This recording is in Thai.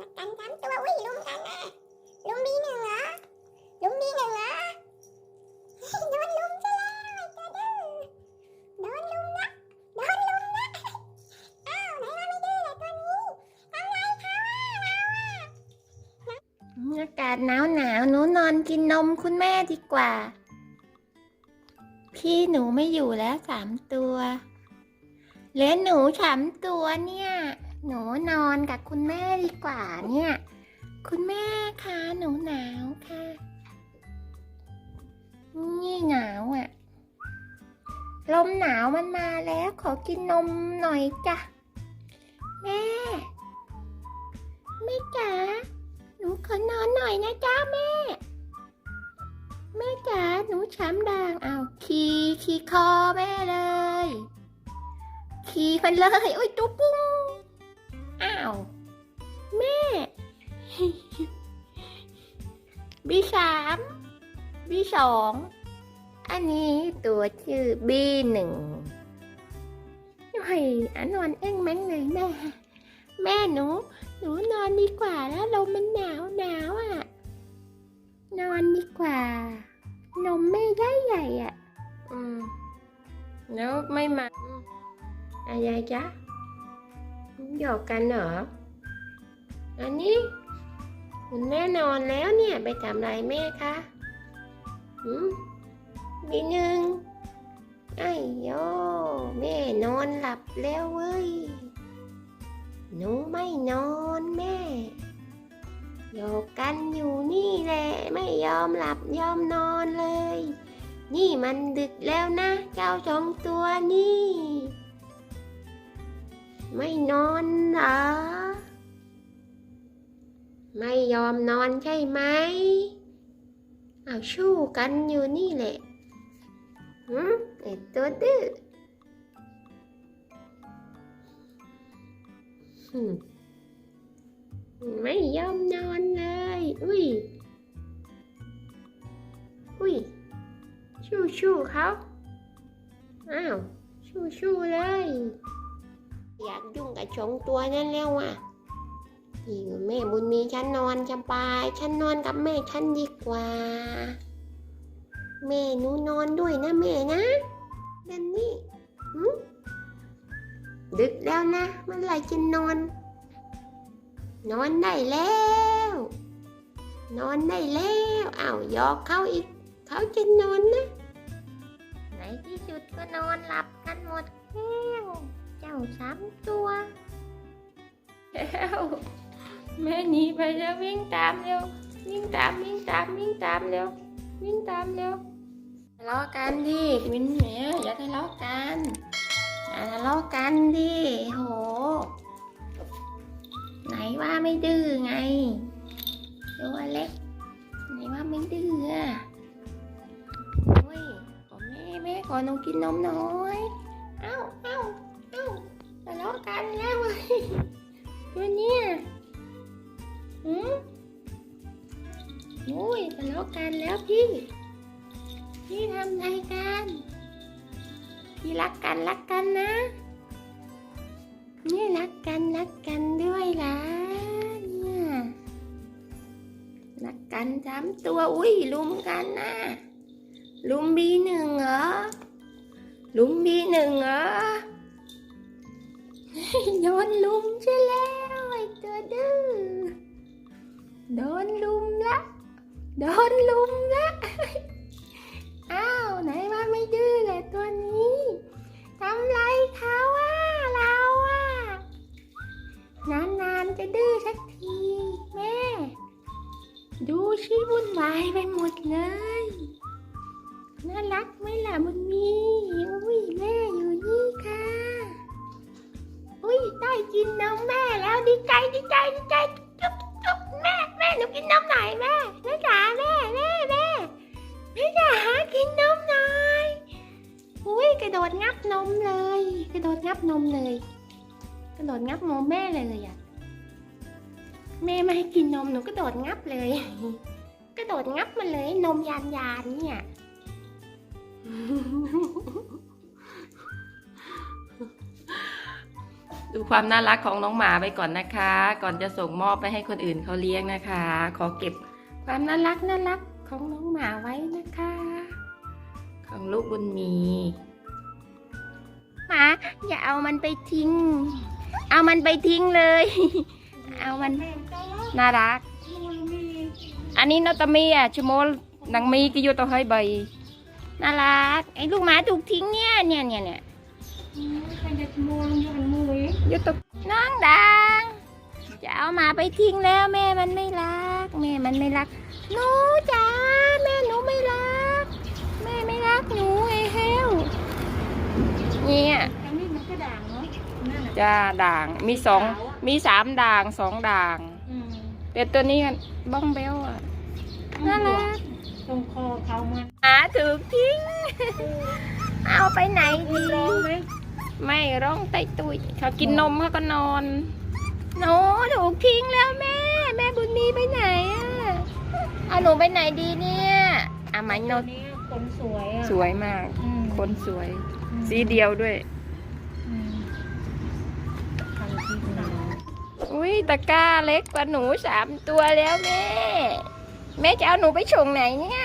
รักกันสามตัวอุ้ยลุมกันนะลุมบีหนึ่งเหรอลุมบีหนึ่งเหรอโดนลุมซะแล้วไอ้ตัวดื้อโดนลุมนะโดนลุมนะอ้าวไหนว่าไม่ดื้อเลยตัวนี้ทำไงคะเราอะอากาศหนาวหนาวๆหนูนอนกินนมคุณแม่ดีกว่า พี่หนูไม่อยู่แล้วสามตัวเหลือหนูสามตัวเนี่ย หนูนอนกับคุณแม่ดีกว่าเนี่ย คุณแม่คะหนูหนาวค่ะ นี่หนาวอะ่ะ ลมหนาวมันมาแล้วขอกินนมหน่อยจ้ะ แม่ แม่จ๋า หนูขอนอนหน่อยนะจ้าแม่ แม่จ๋า หนูช้ำด่างเอาขี่ขี่คอแม่เลย ขี่มันเลย อุ้ยตุ๊ปุ้ง บีสามบีสองอันนี้ตัวชื่อบีหนึ่งเฮ้ยอันนอนเอ้งแม้งเลยแม่ แม่หนู หนูนอนดีกว่าแล้วลมมันหนาวหนาวอะ นอนดีกว่า นมไม่ได้ใหญ่อะ อืม แล้วไม่มาอืมอะไรจ๊ะหยอกกันเหรอ อันนี้ คุณแม่นอนแล้วเนี่ยไปทำไรแม่คะหืมบีหนึ่งไอ้โยแม่นอนหลับแล้วเว้ย หนูไม่นอนแม่โยกกันอยู่นี่แหละไม่ยอมหลับยอมนอนเลย นี่มันดึกแล้วนะ เจ้าสองตัวนี่ ไม่นอนเหรอ ยอมนอนใช่ไหมเอาชู้กันอยู่นี่แหละหืมไอตัวดื้อไม่ยอมนอนเลย อุ้ย อุ้ย ชู้ชู้เขาอ้าว ชู้ชู้เลย อยากยุ่งกับชงตัวนั่นแล้วอะ นี่แม่บุญมีฉันนอนสบาย ฉันนอนกับแม่ฉันดีกว่า แม่หนูนอนด้วยนะแม่นะนั่นนี่ดึกแล้วนะเมื่อไหรจะนอน นอนได้แล้ว นอนได้แล้วอ้าวยอกเขาอีก เขาจะนอนนะในที่สุดก็นอนหลับกันหมดแล้ว เจ้าสามตัวแล้ว แม่หนีไปแล้ววิ่งตามเร็ววิ่งตามวิ่งตามวิ่งตามเร็ววิ่งตามเร็วทะเลาะกันดิวินเหมียอย่าทะเลาะกันอย่าทะเลาะกันดิโห ไหนว่าไม่ดื้อไงตัวเล็กไหนว่าไม่ดื้ออะโอ้ยขอแม่แม่ขอหนูกินนมหน่อยเอ้าเอ้าเอ้าทะเลาะกันแล้วเว้ยตัวเนี้ย หืมโอ้ยทะเลาะกันแล้วพี่ พี่ทำอะไรกัน พี่รักกันรักกันนะ นี่รักกันรักกันด้วยล่ะเนี่ยรักกันสามตัวอุ้ยลุมกันนะลุมบีหนึ่งเหรอลุมบีหนึ่งเหรอโดนลุมใช่แล้ว โดนลุมละอ้าว ไหนว่าไม่ดื้อเลยตัวนี้ทำไรเขาอะเราอะนานๆจะดื้อสักที แม่ ดูชีวุ่นวายไปหมดเลย ดงับนมเลย กระโดดงับนมเลย กระโดดงับนมแม่เลยเลยอะแม่ไม่ให้กินนมหนูกระโดดงับเลย กระโดดงับมันเลยนมยานยานเนี่ยดูความน่ารักของน้องหมาไปก่อนนะคะ ก่อนจะส่งมอบไปให้คนอื่นเขาเลี้ยงนะคะ ขอเก็บความน่ารักน่ารักของน้องหมาไว้นะคะ ของลูกบุญมี หมาอย่าเอามันไปทิ้ง เอามันไปทิ้งเลย เอามันน่ารัก อันนี้นอตมีอะชโมลนังมีกิโยโตเฮยใบน่ารักไอ้ลูกหมาถูกทิ้งเนี่ยเนี่ยเนี่ยเนี่ยยลงอยู่หันมือโยโตน้องดังจะเอาหมาไปทิ้งแล้วแม่มันไม่รัก แม่มันไม่รักหนูจ๋าแม่หนูไม่รัก แม่ไม่รักหนูไอ้เฮลเนี่ย อันนี้มันก็ด่างเนาะนั่นน่ะ จ้าด่าง มีสองมีสามด่างสองด่างอืมแต่ตัวนี้บ้องเบลอะน่ารักตรงคอเขามันหมาถูกทิ้ง เอาไปไหนดีร้องไหมไม่ร้องไตตุยเขากินนมเขาก็นอนหนูถูกทิ้งแล้วแม่ แม่บุญมีไปไหนอะเอาหนูไปไหนดีเนี่ยอะไหมโนตัวนี้คนสวยอะสวยมาก อืมคนสวย อืม สีเดียวด้วย อุ้ยตะกร้าเล็กกว่าหนูสามตัวแล้วแม่ แม่จะเอาหนูไปชงไหนเนี่ย